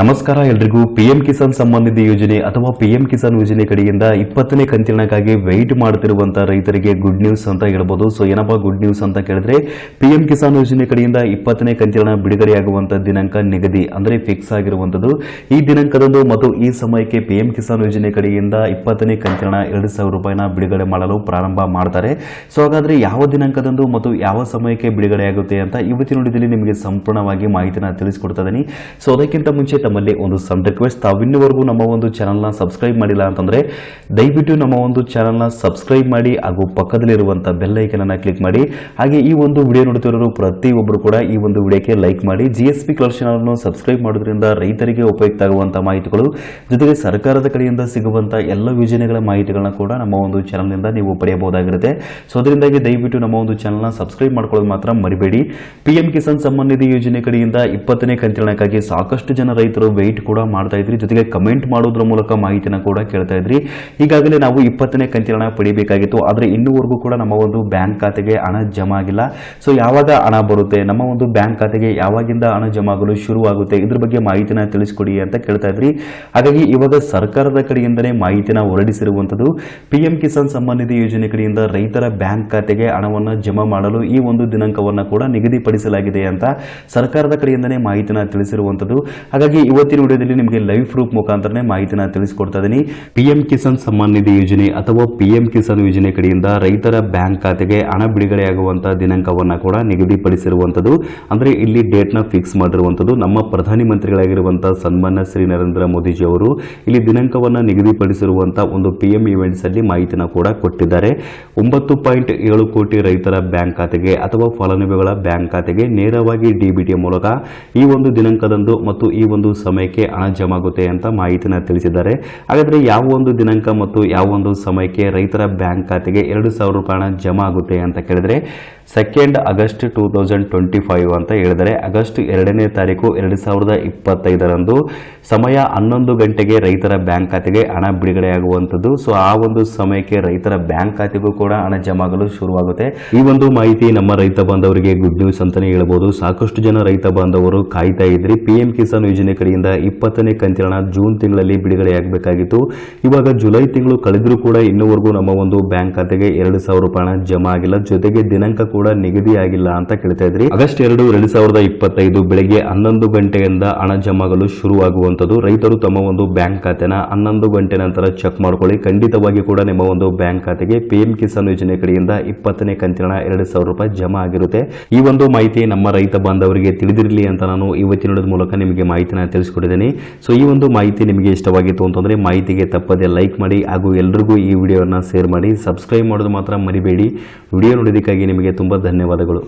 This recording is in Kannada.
ನಮಸ್ಕಾರ ಎಲ್ರಿಗೂ. ಪಿಎಂ ಕಿಸಾನ್ ಸಂಬಂಧಿತ ಯೋಜನೆ ಅಥವಾ ಪಿಎಂ ಕಿಸಾನ್ ಯೋಜನೆ ಕಡೆಯಿಂದ ಇಪ್ಪತ್ತನೇ ಕಂತಿನಕ್ಕಾಗಿ ವೆಯ್ಟ್ ಮಾಡುತ್ತಿರುವಂತಹ ರೈತರಿಗೆ ಗುಡ್ ನ್ಯೂಸ್ ಅಂತ ಹೇಳ್ಬೋದು. ಸೊ ಏನಪ್ಪಾ ಗುಡ್ ನ್ಯೂಸ್ ಅಂತ ಕೇಳಿದ್ರೆ ಪಿಎಂ ಕಿಸಾನ್ ಯೋಜನೆ ಕಡೆಯಿಂದ ಇಪ್ಪತ್ತನೇ ಕಂತಿನ ಬಿಡುಗಡೆಯಾಗುವಂತಹ ದಿನಾಂಕ ನಿಗದಿ, ಅಂದ್ರೆ ಫಿಕ್ಸ್ ಆಗಿರುವಂತದ್ದು ಈ ದಿನಾಂಕದಂದು ಮತ್ತು ಈ ಸಮಯಕ್ಕೆ ಪಿಎಂ ಕಿಸಾನ್ ಯೋಜನೆ ಕಡೆಯಿಂದ ಇಪ್ಪತ್ತನೇ ಕಂತಿನ ಎರಡು ಸಾವಿರ ರೂಪಾಯಿನ ಬಿಡುಗಡೆ ಮಾಡಲು ಪ್ರಾರಂಭ ಮಾಡ್ತಾರೆ. ಸೊ ಹಾಗಾದ್ರೆ ಯಾವ ದಿನಾಂಕದಂದು ಮತ್ತು ಯಾವ ಸಮಯಕ್ಕೆ ಬಿಡುಗಡೆಯಾಗುತ್ತೆ ಅಂತ ಇವತ್ತಿನ ನಿಮಗೆ ಸಂಪೂರ್ಣವಾಗಿ ಮಾಹಿತಿನ ತಿಳಿಸ್ಕೊಡ್ತಾ ಇದ್ದೀನಿ. ಸೊ ಅದಕ್ಕಿಂತ ಮುಂಚೆ ತಮ್ಮಲ್ಲಿ ಒಂದು ಸಣ್ಣ ರಿಕ್ವೆಸ್ಟ್ ತಾವಿನ್ನವರೆಗೂ ನಮ್ಮ ಒಂದು ಚಾನಲ್ನ ಸಬ್ಸ್ಕ್ರೈಬ್ ಮಾಡಿಲ್ಲ ಅಂತಂದ್ರೆ, ದಯವಿಟ್ಟು ನಮ್ಮ ಒಂದು ಚಾನಲ್ನ ಸಬ್ಸ್ಕ್ರೈಬ್ ಮಾಡಿ ಹಾಗೂ ಪಕ್ಕದಲ್ಲಿರುವಂಥ ಬೆಲ್ ಐಕನನ್ನು ಕ್ಲಿಕ್ ಮಾಡಿ. ಹಾಗೆ ಈ ಒಂದು ವಿಡಿಯೋ ನೋಡ್ತಿರೋರು ಪ್ರತಿಯೊಬ್ಬರು ಕೂಡ ಈ ಒಂದು ವಿಡಿಯೋಕ್ಕೆ ಲೈಕ್ ಮಾಡಿ. ಜಿ ಎಸ್ ಪಿ ಚಾನಲ್ನ ಸಬ್ಸ್ಕ್ರೈಬ್ ಮಾಡೋದ್ರಿಂದ ರೈತರಿಗೆ ಉಪಯುಕ್ತ ಆಗುವಂಥ ಮಾಹಿತಿಗಳು, ಜೊತೆಗೆ ಸರ್ಕಾರದ ಕಡೆಯಿಂದ ಸಿಗುವಂಥ ಎಲ್ಲ ಯೋಜನೆಗಳ ಮಾಹಿತಿಗಳನ್ನ ಕೂಡ ನಮ್ಮ ಒಂದು ಚಾನಲ್ನಿಂದ ನೀವು ಪಡೆಯಬಹುದಾಗಿರುತ್ತೆ. ಸೊ ಅದರಿಂದಾಗಿ ದಯವಿಟ್ಟು ನಮ್ಮ ಒಂದು ಚಾನಲ್ನ ಸಬ್ಸ್ಕ್ರೈಬ್ ಮಾಡ್ಕೊಳ್ಳೋದು ಮಾತ್ರ ಮರಿಬೇಡಿ. ಪಿ ಎಂ ಕಿಸಾನ್ ಸಮ್ಮಾನ್ ನಿಧಿ ಯೋಜನೆ ಕಡೆಯಿಂದ ಇಪ್ಪತ್ತನೇ ಕಂತಿನಕ್ಕಾಗಿ ಸಾಕಷ್ಟು ಜನ ರೈತರು ವೆಯ್ಟ್ ಕೂಡ ಮಾಡ್ತಾ ಇದ್ರಿ, ಜೊತೆಗೆ ಕಮೆಂಟ್ ಮಾಡೋದ್ರ ಮೂಲಕ ಮಾಹಿತಿನ ಕೂಡ ಕೇಳ್ತಾ ಇದ್ರಿ. ಈಗಾಗಲೇ ನಾವು ಇಪ್ಪತ್ತನೇ ಕಂತಿನ ಪಡಿಬೇಕಾಗಿತ್ತು, ಆದರೆ ಇನ್ನೂವರೆಗೂ ಕೂಡ ನಮ್ಮ ಒಂದು ಬ್ಯಾಂಕ್ ಖಾತೆಗೆ ಹಣ ಜಮಾ ಆಗಿಲ್ಲ. ಸೊ ಯಾವಾಗ ಹಣ ಬರುತ್ತೆ, ನಮ್ಮ ಒಂದು ಬ್ಯಾಂಕ್ ಖಾತೆಗೆ ಯಾವಾಗಿಂದ ಹಣ ಜಮಾ ಆಗಲು ಶುರುವಾಗುತ್ತೆ, ಇದ್ರ ಬಗ್ಗೆ ಮಾಹಿತಿನ ತಿಳಿಸ್ಕೊಡಿ ಅಂತ ಕೇಳ್ತಾ ಇದ್ರಿ. ಹಾಗಾಗಿ ಇವಾಗ ಸರ್ಕಾರದ ಕಡೆಯಿಂದಲೇ ಮಾಹಿತಿನ ಹೊರಡಿಸಿರುವಂಥದ್ದು ಪಿ ಎಂ ಕಿಸಾನ್ ಸಮ್ಮಾನ್ ಯೋಜನೆ ಕಡೆಯಿಂದ ರೈತರ ಬ್ಯಾಂಕ್ ಖಾತೆಗೆ ಹಣವನ್ನು ಜಮಾ ಮಾಡಲು ಈ ಒಂದು ದಿನಾಂಕವನ್ನು ಕೂಡ ನಿಗದಿಪಡಿಸಲಾಗಿದೆ ಅಂತ ಸರ್ಕಾರದ ಕಡೆಯಿಂದಲೇ ಮಾಹಿತಿನ ತಿಳಿಸಿರುವಂಥದ್ದು. ಹಾಗಾಗಿ ಇವತ್ತಿನ ವಿಡಿಯೋದಲ್ಲಿ ನಿಮಗೆ ಲೈವ್ ಪ್ರೂಫ್ ಮುಖಾಂತರನೇ ಮಾಹಿತಿನ ತಿಳಿಸಿಕೊಡ್ತಾ ಇದ್ದೀನಿ. ಪಿ ಎಂ ಕಿಸಾನ್ ಸಮ್ಮಾನ್ ನಿಧಿ ಯೋಜನೆ ಅಥವಾ ಪಿ ಎಂ ಕಿಸಾನ್ ಯೋಜನೆ ಕಡೆಯಿಂದ ರೈತರ ಬ್ಯಾಂಕ್ ಖಾತೆಗೆ ಹಣ ಬಿಡುಗಡೆಯಾಗುವಂತಹ ದಿನಾಂಕವನ್ನು ಕೂಡ ನಿಗದಿಪಡಿಸಿರುವಂಥದ್ದು ಅಂದ್ರೆ ಇಲ್ಲಿ ಡೇಟ್ನ ಫಿಕ್ಸ್ ಮಾಡಿರುವಂಥದ್ದು ನಮ್ಮ ಪ್ರಧಾನಿ ಮಂತ್ರಿಗಳಾಗಿರುವಂತಹ ಸನ್ಮಾನ್ಯ ಶ್ರೀ ನರೇಂದ್ರ ಮೋದಿಜಿ ಅವರು ಇಲ್ಲಿ ದಿನಾಂಕವನ್ನು ನಿಗದಿಪಡಿಸಿರುವಂತಹ ಒಂದು ಪಿ ಎಂ ಇವೆಂಟ್ಸ್ ಅಲ್ಲಿ ಮಾಹಿತಿನ ಕೂಡ ಕೊಟ್ಟಿದ್ದಾರೆ. ಒಂಬತ್ತು ಪಾಯಿಂಟ್ ಏಳು ಕೋಟಿ ರೈತರ ಬ್ಯಾಂಕ್ ಖಾತೆಗೆ ಅಥವಾ ಫಲಾನುಭವಿಗಳ ಬ್ಯಾಂಕ್ ಖಾತೆಗೆ ನೇರವಾಗಿ ಡಿಬಿಟಿ ಮೂಲಕ ಈ ಒಂದು ದಿನಾಂಕದಂದು ಮತ್ತು ಈ ಒಂದು ಸಮಯಕ್ಕೆ ಹಣ ಜಮಾ ಆಗುತ್ತೆ ಅಂತ ಮಾಹಿತಿನ ತಿಳಿಸಿದ್ದಾರೆ. ಹಾಗಾದ್ರೆ ಯಾವ ಒಂದು ದಿನಾಂಕ ಮತ್ತು ಯಾವ ಒಂದು ಸಮಯಕ್ಕೆ ರೈತರ ಬ್ಯಾಂಕ್ ಖಾತೆಗೆ ಎರಡು ಸಾವಿರ ರೂಪಾಯಿ ಹಣ ಜಮಾ ಆಗುತ್ತೆ ಅಂತ ಕೇಳಿದರೆ second August two thousand twenty five ಅಂತ ಹೇಳಿದರೆ ಆಗಸ್ಟ್ ಎರಡನೇ ತಾರೀಕು ಎರಡು ಸಾವಿರದ ಇಪ್ಪತ್ತೈದರಂದು ಸಮಯ ಹನ್ನೊಂದು ಗಂಟೆಗೆ ರೈತರ ಬ್ಯಾಂಕ್ ಖಾತೆಗೆ ಹಣ ಬಿಡುಗಡೆಯಾಗುವಂಥದ್ದು ಸೊ ಆ ಒಂದು ಸಮಯಕ್ಕೆ ರೈತರ ಬ್ಯಾಂಕ್ ಖಾತೆಗೂ ಕೂಡ ಹಣ ಜಮಾಗಲು ಶುರುವಾಗುತ್ತೆ. ಈ ಒಂದು ಮಾಹಿತಿ ನಮ್ಮ ರೈತ ಬಾಂಧವರಿಗೆ ಗುಡ್ ನ್ಯೂಸ್ ಅಂತಾನೆ ಹೇಳ್ಬೋದು. ಸಾಕಷ್ಟು ಜನ ರೈತ ಬಾಂಧವರು ಕಾಯ್ತಾ ಇದ್ರಿ. ಪಿ ಕಿಸಾನ್ ಯೋಜನೆ ಕಡೆಯಿಂದ ಇಪ್ಪತ್ತನೇ ಕಂತಿನ ಜೂನ್ ತಿಂಗಳಲ್ಲಿ ಬಿಡುಗಡೆಯಾಗಬೇಕಾಗಿತ್ತು. ಇವಾಗ ಜುಲೈ ತಿಂಗಳು ಕಳೆದರೂ ಕೂಡ ಇನ್ನೂವರೆಗೂ ನಮ್ಮ ಒಂದು ಬ್ಯಾಂಕ್ ಖಾತೆಗೆ ಎರಡು ಸಾವಿರ ರೂಪಾಯಿ ಹಣ ಜಮಾ ಆಗಿಲ್ಲ. ಜೊತೆಗೆ ದಿನಾಂಕ ಕೂಡ ನಿಗದಿ ಆಗಿಲ್ಲ ಅಂತ ಕೇಳ್ತಾ ಇದ್ರಿ. ಆಗಸ್ಟ್ ಎರಡು ಎರಡು ಸಾವಿರದ ಇಪ್ಪತ್ತೈದು ಬೆಳಗ್ಗೆ ಹನ್ನೊಂದು ಗಂಟೆಯಿಂದ ಹಣ ಜಮಾಗಲು ಶುರುವಾಗುವಂಥದ್ದು. ರೈತರು ತಮ್ಮ ಒಂದು ಬ್ಯಾಂಕ್ ಖಾತೆನ ಹನ್ನೊಂದು ಗಂಟೆ ನಂತರ ಚೆಕ್ ಮಾಡ್ಕೊಳ್ಳಿ. ಖಂಡಿತವಾಗಿ ಕೂಡ ನಿಮ್ಮ ಒಂದು ಬ್ಯಾಂಕ್ ಖಾತೆಗೆ ಪಿ ಎಂ ಕಿಸಾನ್ ಯೋಜನೆ ಕಡೆಯಿಂದ ಇಪ್ಪತ್ತನೇ ಕಂತಿನ ಎರಡು ಸಾವಿರ ರೂಪಾಯಿ ಜಮಾ ಆಗಿರುತ್ತೆ. ಈ ಒಂದು ಮಾಹಿತಿ ನಮ್ಮ ರೈತ ಬಾಂಧವರಿಗೆ ತಿಳಿದಿರಲಿ ಅಂತ ನಾನು ಇವತ್ತಿನ ಮೂಲಕ ನಿಮಗೆ ಮಾಹಿತಿನ ತಿಳಿಸ್ಕೊಟ್ಟಿದ್ದೀನಿ. ಸೊ ಈ ಒಂದು ಮಾಹಿತಿ ನಿಮಗೆ ಇಷ್ಟವಾಗಿತ್ತು ಅಂತಂದರೆ ಮಾಹಿತಿಗೆ ತಪ್ಪದೆ ಲೈಕ್ ಮಾಡಿ ಹಾಗೂ ಎಲ್ರಿಗೂ ಈ ವಿಡಿಯೋನ ಶೇರ್ ಮಾಡಿ ಸಬ್ಸ್ಕ್ರೈಬ್ ಮಾಡೋದು ಮಾತ್ರ ಮರಿಬೇಡಿ. ವಿಡಿಯೋ ನೋಡೋದಕ್ಕಾಗಿ ನಿಮಗೆ ತುಂಬ ಧನ್ಯವಾದಗಳು.